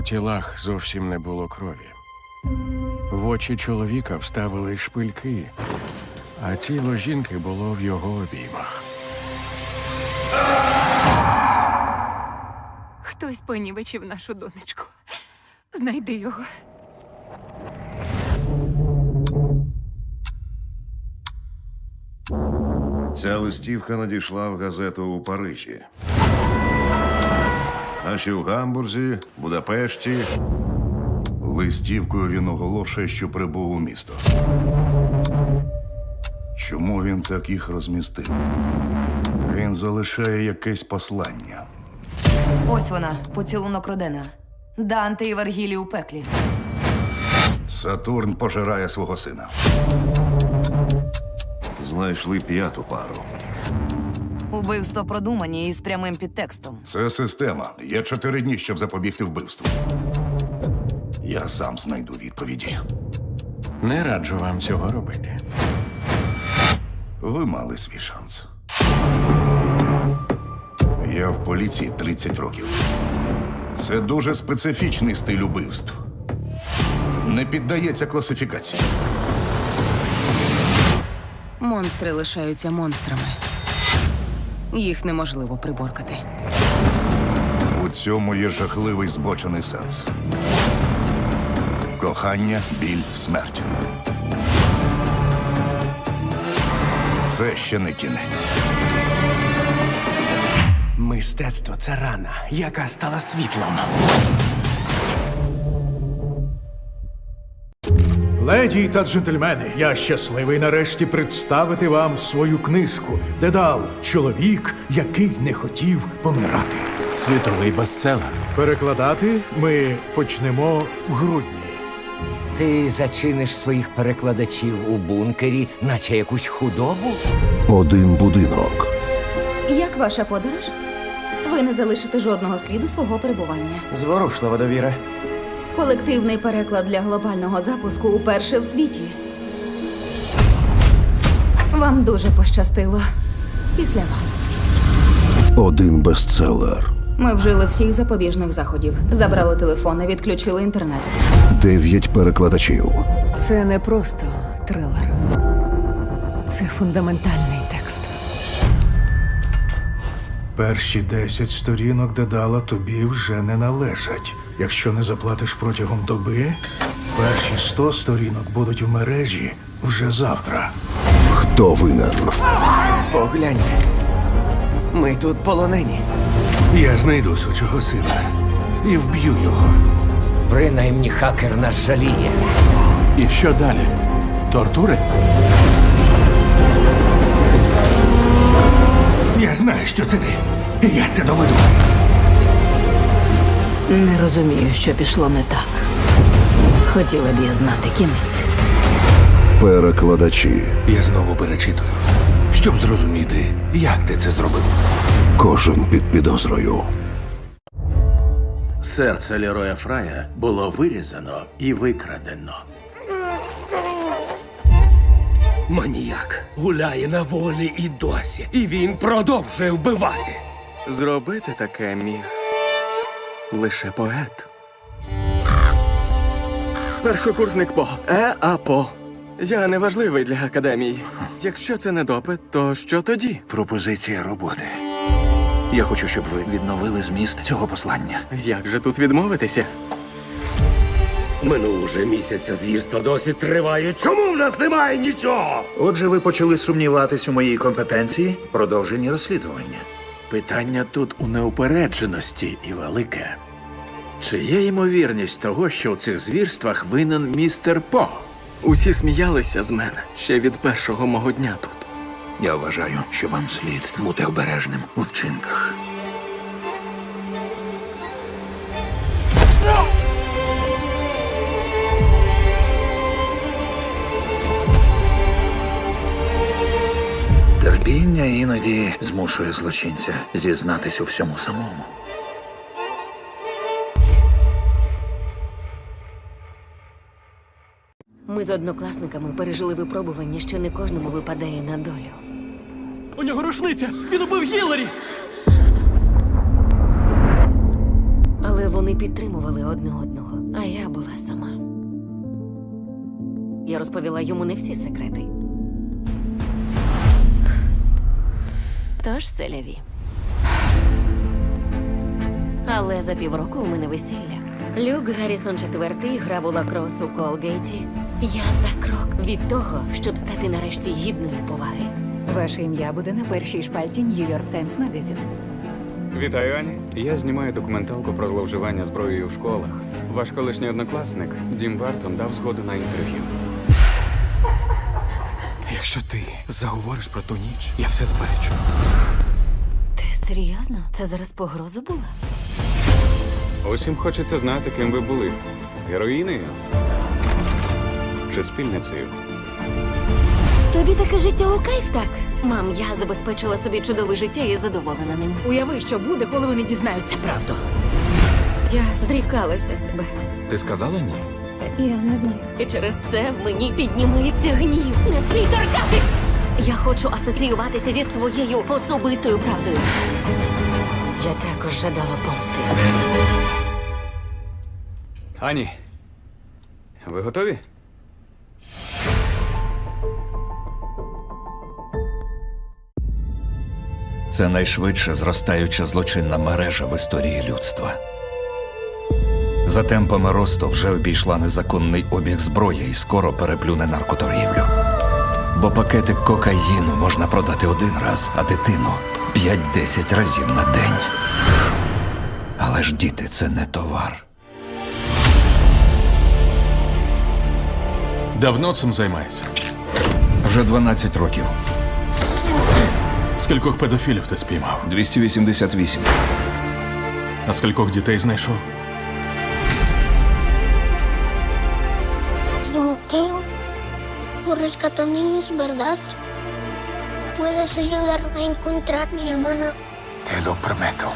У тілах зовсім не було крові. В очі чоловіка вставили шпильки, а тіло жінки було в його обіймах. Хтось понівечив нашу донечку. Знайди його. Ця листівка надійшла в газету у Парижі. А ще в Гамбурзі, Будапешті. Листівкою він оголошує, що прибув у місто. Чому він так їх розмістив? Він залишає якесь послання. Ось вона, поцілунок Родена. Данте і Вергілі у пеклі. Сатурн пожирає свого сина. Знайшли п'яту пару. Убивство продумані і з прямим підтекстом. Це система. Є чотири дні, щоб запобігти вбивству. Я сам знайду відповіді. Не раджу вам цього робити. Ви мали свій шанс. Я в поліції 30 років. Це дуже специфічний стиль убивств. Не піддається класифікації. Монстри лишаються монстрами. Їх неможливо приборкати. У цьому є жахливий збочений сенс. Кохання, біль, смерть. Це ще не кінець. Мистецтво це рана, яка стала світлом. Леді та джентльмени, я щасливий нарешті представити вам свою книжку Дедал чоловік, який не хотів помирати. Світовий бестселер. Перекладати ми почнемо в грудні. Ти зачиниш своїх перекладачів у бункері, наче якусь худобу? Один будинок. Як ваша подорож? Ви не залишите жодного сліду свого перебування. Зворушлива довіра. Колективний переклад для глобального запуску уперше в світі. Вам дуже пощастило. Після вас. Один бестселер. Ми вжили всіх запобіжних заходів. Забрали телефони, відключили інтернет. Дев'ять перекладачів. Це не просто трилер. Це фундаментальний текст. Перші 10 сторінок Дедала тобі вже не належать. Якщо не заплатиш протягом доби, перші 100 сторінок будуть в мережі вже завтра. Хто винен? Погляньте. Ми тут полонені. Я знайду сучого сина і вб'ю його. Принаймні хакер нас жаліє. І що далі? Тортури? Я знаю, що це ти. І Я це доведу. Не розумію, що пішло не так. Хотіла б я знати кінець. Перекладачі. Я знову перечитую, щоб зрозуміти, як ти це зробив. Кожен під підозрою. Серце Лероя Фрая було вирізано і викрадено. Маніяк гуляє на волі і досі, і він продовжує вбивати. Зробити таке міг лише поет. Першокурсник по ЕАПО. Я не важливий для академії. Якщо це не допит, то що тоді? Пропозиція роботи. Я хочу, щоб ви відновили зміст цього послання. Як же тут відмовитися? Минув уже місяця звірства досі триває. Чому в нас немає нічого? Отже, ви почали сумніватись у моїй компетенції в продовженні розслідування. Питання тут у неупередженості і велике. Чи є ймовірність того, що в цих звірствах винен містер По? Усі сміялися з мене ще від першого мого дня тут. Я вважаю, що вам слід бути обережним у вчинках. Терпіння іноді змушує злочинця зізнатись у всьому самому. Ми з однокласниками пережили випробування, що не кожному випадає на долю. У нього рушниця! Він убив Гіларі! Але Вони підтримували одне одного, а я була сама. Я розповіла йому не всі секрети. Тож селяві. Але за півроку у мене весілля. Люк Гаррісон IV грав у лакрос у Колгейті. Я за крок від того, щоб стати нарешті гідною поваги. Ваше ім'я буде на першій шпальті Нью-Йорк Таймс Медизін. Вітаю, Ані. Я знімаю документалку про зловживання зброєю в школах. Ваш колишній однокласник Дім Бартон дав згоду на інтерв'ю. Якщо ти заговориш про ту ніч, я все заперечу. Ти серйозно? Це зараз погроза була? Усім хочеться знати, ким ви були: героїнею чи спільницею. Тобі таке життя у кайф, так? Мам, я забезпечила собі чудове життя і задоволена ним. Уяви, що буде, коли вони дізнаються правду. Я зрікалася себе. Ти сказала ні? Я не знаю. І через це в мені піднімається гнів. Не смій торкати! Я хочу асоціюватися зі своєю особистою правдою. Я також жадала помсти. Ані, ви готові? Це найшвидше зростаюча злочинна мережа в історії людства. За темпами росту вже обійшла незаконний обіг зброї і скоро переплюне наркоторгівлю. Бо пакетик кокаїну можна продати один раз, а дитину 5-10 разів на день. Але ж діти це не товар. Давно цим займаєшся? Вже 12 років. Скількох педофілів ти спіймав? 288. А скількох дітей знайшов? Por rescatar niños, ¿verdad? ¿Puedes ayudarme a encontrar a mi hermana? Te lo prometo.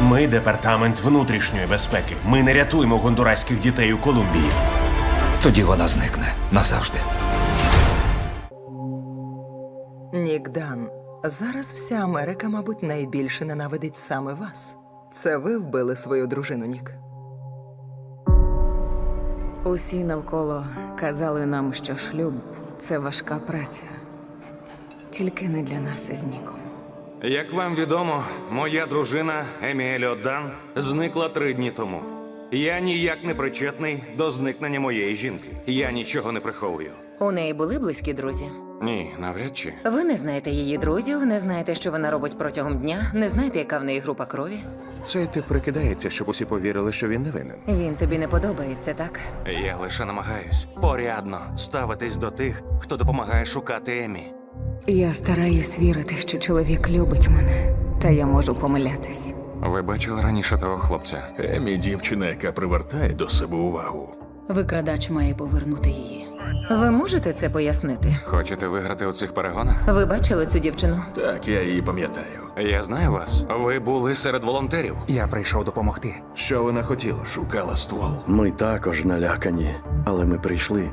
Ми департамент внутрішньої безпеки. Ми не рятуємо гондураських дітей у Колумбії. Тоді вона зникне назавжди. Нікдан. Зараз вся Америка, мабуть, найбільше ненавидить саме вас. Це ви вбили свою дружину, Нік. Усі навколо казали нам, що шлюб це важка праця. Тільки не для нас із Ніком. Як вам відомо, моя дружина Еміелі Одан зникла три дні тому. Я ніяк не причетний до зникнення моєї жінки. Я нічого не приховую. У неї були близькі друзі. Ні, навряд чи. Ви не знаєте її друзів, не знаєте, що вона робить протягом дня, не знаєте, яка в неї група крові. Цей тип прикидається, щоб усі повірили, що він не винен. Він тобі не подобається, так? Я лише намагаюсь порядно ставитись до тих, хто допомагає шукати Емі. Я стараюсь вірити, що чоловік любить мене, та я можу помилятись. Ви бачили раніше того хлопця? Емі дівчина, яка привертає до себе увагу. Викрадач має повернути її. Ви можете це пояснити? Хочете виграти у цих перегонах? Ви бачили цю дівчину? Так, я її пам'ятаю. Я знаю вас. Ви були серед волонтерів. Я прийшов допомогти. Що вона хотіла? Шукала ствол. Ми також налякані, але ми прийшли.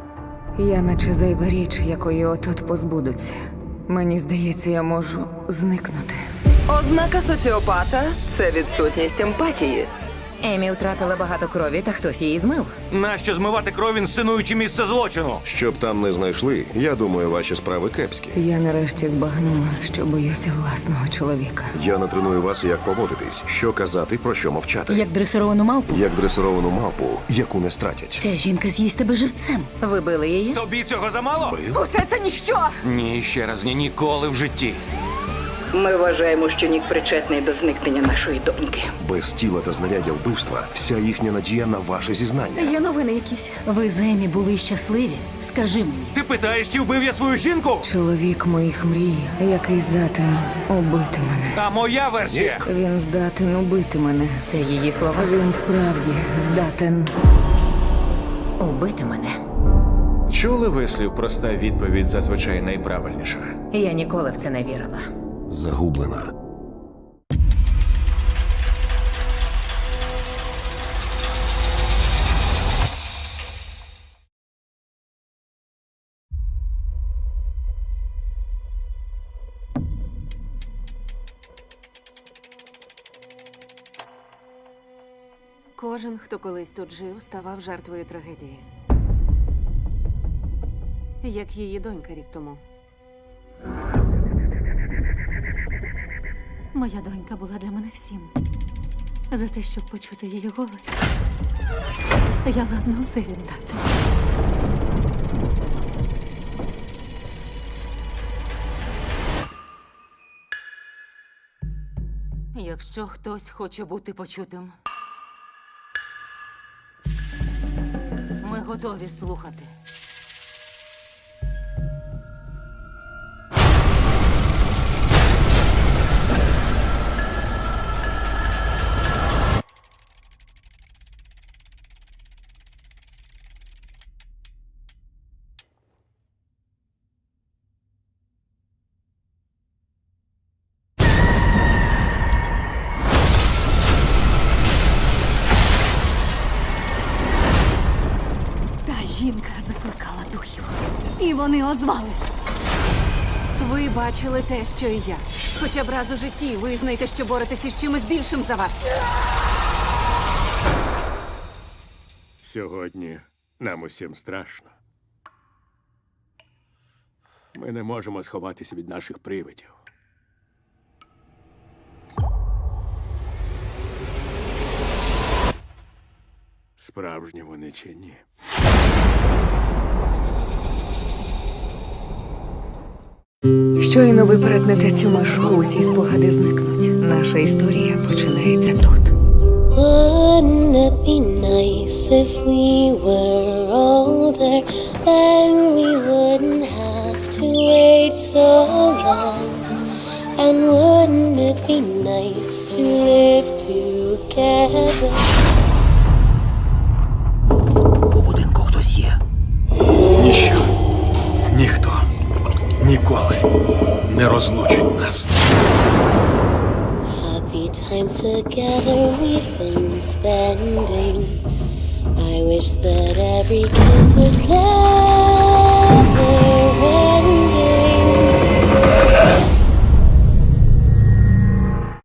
Я наче зайва річ, якої от-от позбудуться. Мені здається, я можу зникнути. Ознака соціопата це відсутність емпатії. Емі втратила багато крові, та хтось її змив. Нащо змивати кров, інсценуючи місце злочину? Щоб там не знайшли, я думаю, ваші справи кепські. Я нарешті збагнула, що боюся власного чоловіка. Я натреную вас, як поводитись, що казати, про що мовчати. Як дресировану мавпу. Як дресировану мавпу, яку не стратять. Ця жінка з'їсть тебе живцем. Ви били її? Тобі цього замало? Усе це ніщо! Ні, ще раз ні, ніколи в житті. Ми вважаємо, що Нік причетний до зникнення нашої доньки. Без тіла та знаряддя вбивства вся їхня надія на ваше зізнання. Є новини якісь. Ви з Емі були щасливі? Скажи мені. Ти питаєш, чи вбив я свою жінку? Чоловік моїх мрій, який здатен убити мене. А моя версія. Він здатен убити мене. Це її слова. Він справді здатен. Убити мене. Чули вислів проста відповідь зазвичай найправильніша. Я ніколи в це не вірила. Загублена. Кожен, хто колись тут жив, ставав жертвою трагедії. Як її донька рік тому. Моя донька була для мене всім. За те, щоб почути її голос. Я ладна усе віддати. Якщо хтось хоче бути почутим, ми готові слухати. Вони озвались. Ви бачили те, що і я. Хоча б раз у житті визнайте, що боретеся з чимось більшим за вас. Сьогодні нам усім страшно. Ми не можемо сховатися від наших привидів. Справжні вони чи ні? Щойно ви перетнете цю межу, усі спогади зникнуть. Наша історія починається тут. Wouldn't it be nice if we were older? Then we wouldn't have to wait so long. And wouldn't it be nice to live together? ніколи не розлучить нас. Happy times together we've been spending. I wish that every kiss was never ending.